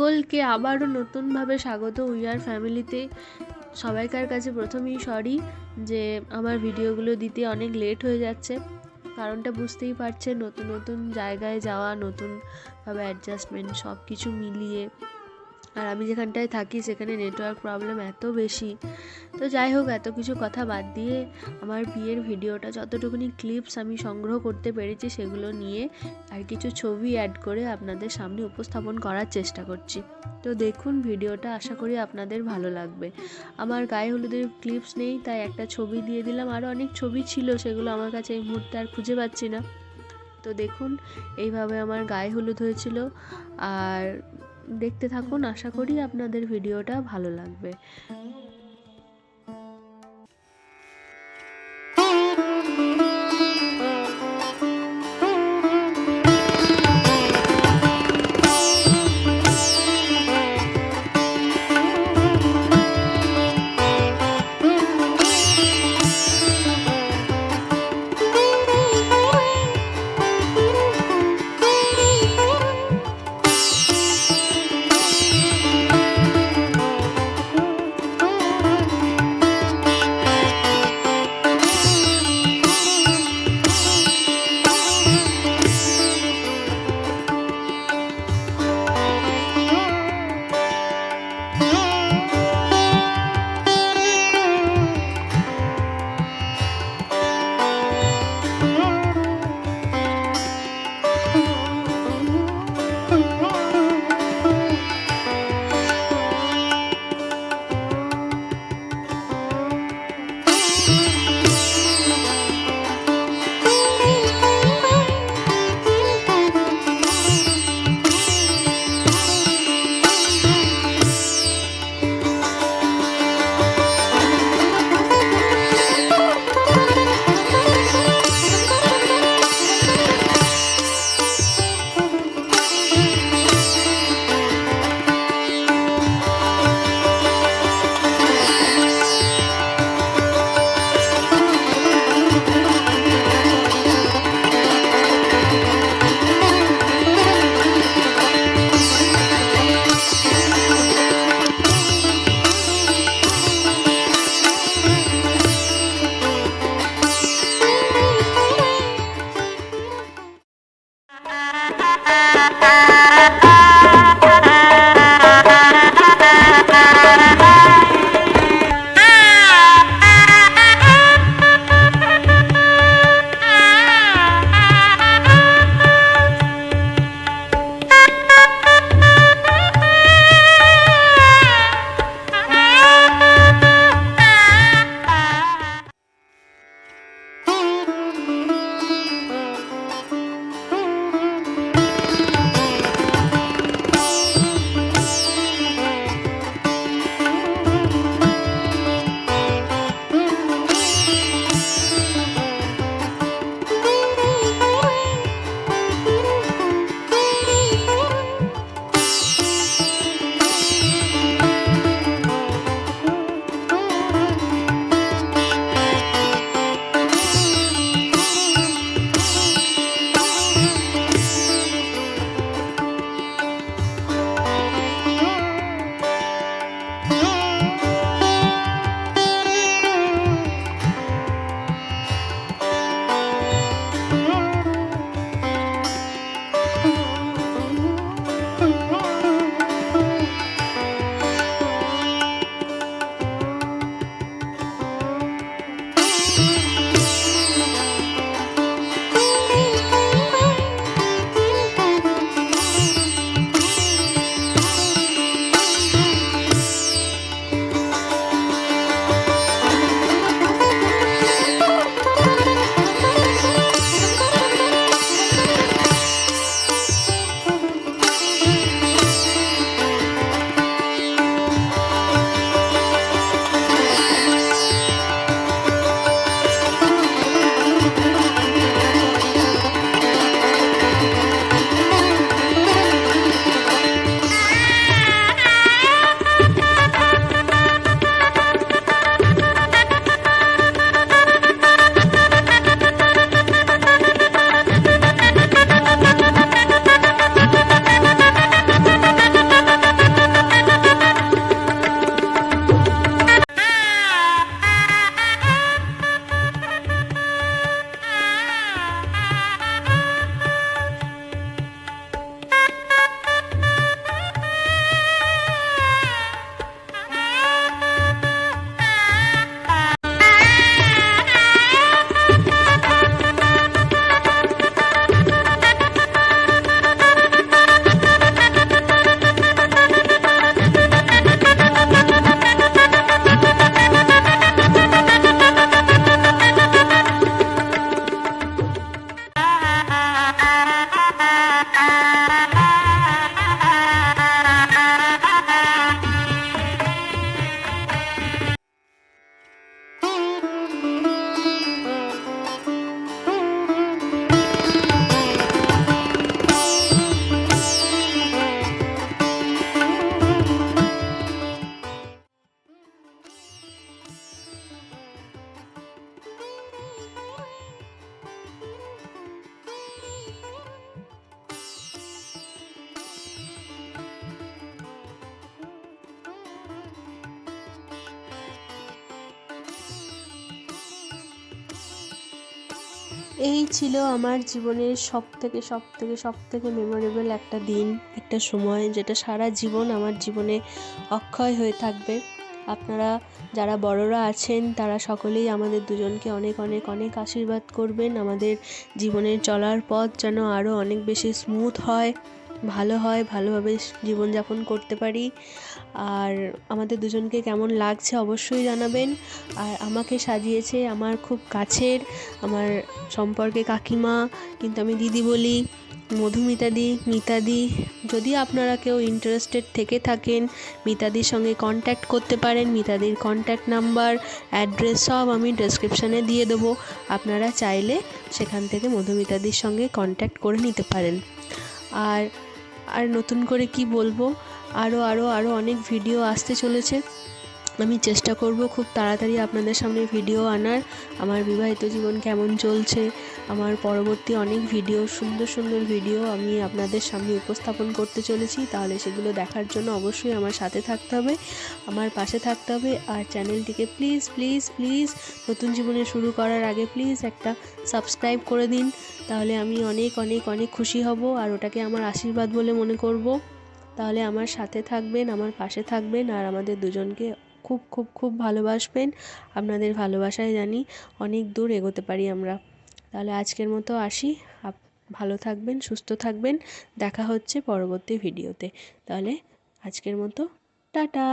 সকলকে আবারও নতুনভাবে স্বাগত উইয়ার ফ্যামিলিতে সবাইকার কাছে প্রথমেই সরি যে আমার ভিডিওগুলো দিতে অনেক লেট হয়ে যাচ্ছে। কারণটা বুঝতেই পারছে নতুন নতুন জায়গায় যাওয়া, নতুনভাবে অ্যাডজাস্টমেন্ট সব কিছু মিলিয়ে। আর আমি যেখানটায় থাকি সেখানে নেটওয়ার্ক প্রবলেম এত বেশি। তো যাই হোক, এত কিছু কথা বাদ দিয়ে আমার বিয়ের ভিডিওটা যতটুকুনি ক্লিপস আমি সংগ্রহ করতে পেরেছি সেগুলো নিয়ে আর কিছু ছবি অ্যাড করে আপনাদের সামনে উপস্থাপন করার চেষ্টা করছি। তো দেখুন ভিডিওটা, আশা করি আপনাদের ভালো লাগবে। আমার গায়ে হলুদের ক্লিপস নেই, তাই একটা ছবি দিয়ে দিলাম। আরও অনেক ছবি ছিল, সেগুলো আমার কাছে এই মুহূর্তে আর খুঁজে পাচ্ছি না। তো দেখুন, এইভাবে আমার গায়ে হলুদ হয়েছিল। আর দেখতে থাকুন। আশা করি আপনাদের ভিডিওটা ভালো লাগবে। এই ছিল আমার জীবনের সব থেকে সব থেকে সব থেকে মেমোরেবল একটা দিন, একটা সময় যেটা সারা জীবন আমার জীবনে অক্ষয় হয়ে থাকবে। আপনারা যারা বড়রা আছেন, তারা সকলেই আমাদের দুজনকে অনেক অনেক অনেক আশীর্বাদ করবেন। আমাদের জীবনের চলার পথ যেন আরও অনেক বেশি স্মুথ হয়। ভালো হয়, ভালোভাবে জীবনযাপন করতে পারি। আর আমাদের দুজনকে কেমন লাগছে অবশ্যই জানাবেন। আর আমাকে সাজিয়েছে আমার খুব কাছের, আমার সম্পর্কে কাকিমা, কিন্তু আমি দিদি বলি, মধুমিতাদি, মিতাদি। যদি আপনারা কেউ ইন্টারেস্টেড থেকে থাকেন, মিতাদির সঙ্গে কন্ট্যাক্ট করতে পারেন, মিতাদির কন্ট্যাক্ট নাম্বার অ্যাড্রেস সব আমি ডেসক্রিপশানে দিয়ে দেবো। আপনারা চাইলে সেখান থেকে মধুমিতাদির সঙ্গে কন্ট্যাক্ট করে নিতে পারেন। আর আর নতুন করে কি বলব? আরও আরও আরও অনেক ভিডিও আসতে চলেছে। আমি চেষ্টা করব খুব তাড়াতাড়ি আপনাদের সামনে ভিডিও আনার। আমার বিবাহিত জীবন কেমন চলছে, আমার পরবর্তী অনেক ভিডিও সুন্দর সুন্দর ভিডিও আমি আপনাদের সামনে উপস্থাপন করতে চলেছি। তাহলে সেগুলো দেখার জন্য অবশ্যই আমার সাথে থাকতে হবে, আমার পাশে থাকতে হবে। আর চ্যানেলটিকে প্লিজ প্লিজ প্লিজ নতুন জীবনে শুরু করার আগে প্লিজ একটা সাবস্ক্রাইব করে দিন। তাহলে আমি অনেক অনেক অনেক খুশি হব আর ওটাকে আমার আশীর্বাদ বলে মনে করব। তাহলে আমার সাথে থাকবেন, আমার পাশে থাকবেন আর আমাদের দুজনকে খুব খুব খুব ভালোবাসবেন। আপনাদের ভালোবাসায় জানি অনেক দূর এগোতে পারি আমরা। তাহলে আজকের মতো আসি। ভালো থাকবেন, সুস্থ থাকবেন। দেখা হচ্ছে পরবর্তী ভিডিওতে। তাহলে আজকের মতো, টাটা!